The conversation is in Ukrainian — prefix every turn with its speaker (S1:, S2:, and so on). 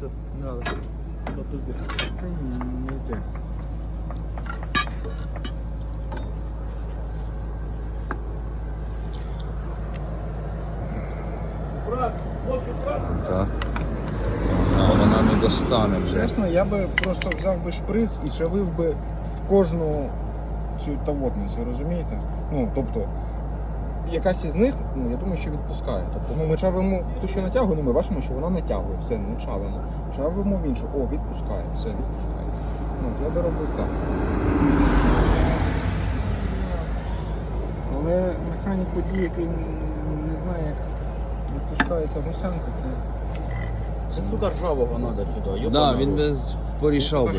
S1: Да, до пизди.
S2: Не йде.
S1: Брат.
S3: Так. А вона не достане вже.
S2: Чесно, я би просто взяв би шприц і чавив би в кожну цю тавотницю, розумієте? Ну, тобто, якась із них, ну, я думаю, що відпускає. Тобто, ну, ми чавимо в ту, що натягує, ну, ми бачимо, що вона натягує, все, не чавимо. Чавимо в іншу, о, відпускає, все, відпускає. Ну, я би робив так. Але механік водій, який не знає, як відпускається гусянка, це.
S4: Це сука ржавого надо сюди.
S3: Да, він би порішав би.